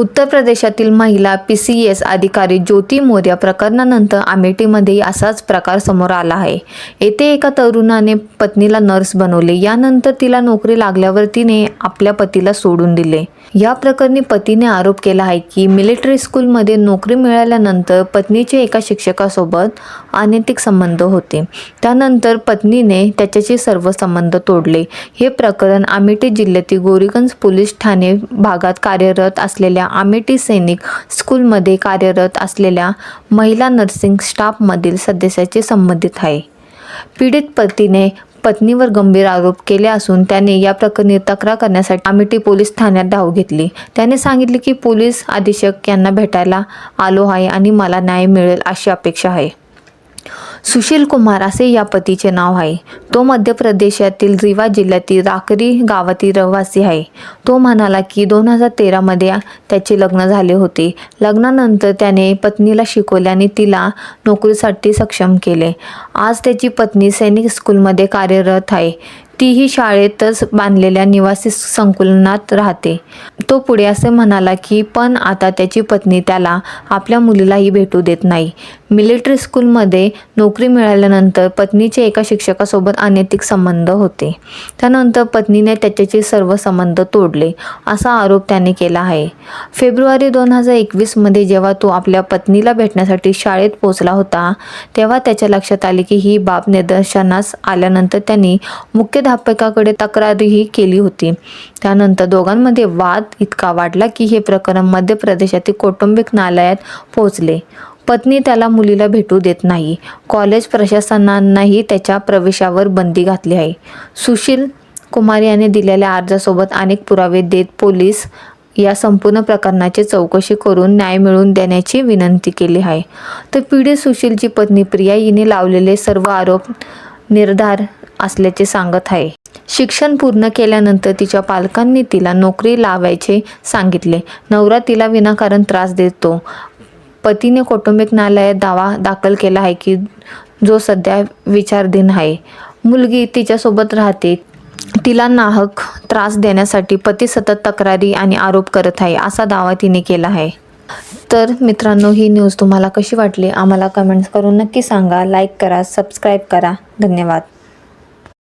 उत्तर प्रदेशातील महिला पी सी एस अधिकारी ज्योती मोर्या प्रकरणानंतर अमेठीमध्ये असाच प्रकार समोर आला आहे. येथे एका तरुणाने पत्नीला नर्स बनवले. यानंतर तिला नोकरी लागल्यावर तिने आपल्या पतीला सोडून दिले. या प्रकरणी पतीने आरोप केला आहे की मिलिटरी स्कूलमध्ये नोकरी मिळाल्यानंतर पत्नीचे एका शिक्षकासोबत अनैतिक संबंध होते. त्यानंतर पत्नीने त्याच्याशी सर्व संबंध तोडले. हे प्रकरण अमेठी जिल्ह्यातील गोरीगंज पोलीस ठाणे भागात कार्यरत असलेल्या आमेटी सैनिक स्कूलमध्ये कार्यरत असलेल्या महिला नर्सिंग स्टाफमधील सदस्याचे संबंधित आहे. पीडित पतीने पत्नीवर गंभीर आरोप केले असून त्याने या प्रकरणी तक्रार करण्यासाठी आमेटी पोलीस ठाण्यात धाव घेतली. त्याने सांगितले की पोलीस अधीक्षक यांना भेटायला आलो आहे आणि मला न्याय मिळेल अशी अपेक्षा आहे. सुशील कुमार असे या पतीचे नाव आहे. तो मध्य प्रदेशातील रिवा जिल्ह्यातील राकरी गावातील रहिवासी आहे. तो म्हणाला की दोन हजार तेरामध्ये त्याचे लग्न झाले होते. लग्नानंतर त्याने पत्नीला शिकवले आणि तिला नोकरीसाठी सक्षम केले. आज त्याची पत्नी सैनिक स्कूलमध्ये कार्यरत आहे. तीही शाळेतच बांधलेल्या निवासी संकुलनात राहते. तो पुढे असे म्हणाला की पण आता त्याची पत्नी त्याला आपल्या मुलीलाही भेटू देत नाही. मिलिटरी स्कूलमध्ये नोकरी मिळाल्यानंतर पत्नीचे एका शिक्षकासोबत अनैतिक संबंध होते. त्यानंतर पत्नीने त्याच्याचे सर्व संबंध तोडले असा आरोप त्याने केला आहे. फेब्रुवारी दोन हजार एकवीसमध्ये जेव्हा तो आपल्या पत्नीला भेटण्यासाठी शाळेत पोहोचला होता तेव्हा त्याच्या लक्षात आले की ही बाब निदर्शनास आल्यानंतर त्यांनी मुख्याध्यापकाकडे तक्रारही केली होती. त्यानंतर दोघांमध्ये वाद इतका वाढला की हे प्रकरण मध्य प्रदेशातील कौटुंबिक न्यायालयात पोहोचले. पत्नी त्याला मुलीला भेटू देत नाही. कॉलेज प्रशासनांनाही त्याच्या प्रवेशावर बंदी घातली आहे. सुशील कुमार याने दिलेल्या अर्जासोबत अनेक पुरावे देत पोलीस या संपूर्ण प्रकरणाची चौकशी करून न्याय मिळवून देण्याची विनंती केली आहे. तर पीडित सुशीलची पत्नी प्रिया हिने लावलेले सर्व आरोप निर्धार असल्याचे सांगत आहे. शिक्षण पूर्ण केल्यानंतर तिच्या पालकांनी तिला नोकरी लावायचे सांगितले. नवरा तिला विनाकारण त्रास देतो. पतीने कौटुंबिक न्यायालयात दावा दाखल केला आहे की जो सध्या विचारधीन आहे. मुलगी तिच्यासोबत राहते. तिला नाहक त्रास देण्यासाठी पती सतत तक्रारी आणि आरोप करत आहे असा दावा तिने केला आहे. तर मित्रांनो ही न्यूज तुम्हाला कशी वाटली? आम्हाला कमेंट्स करून नक्की सांगा. लाईक करा सबस्क्राईब करा. धन्यवाद.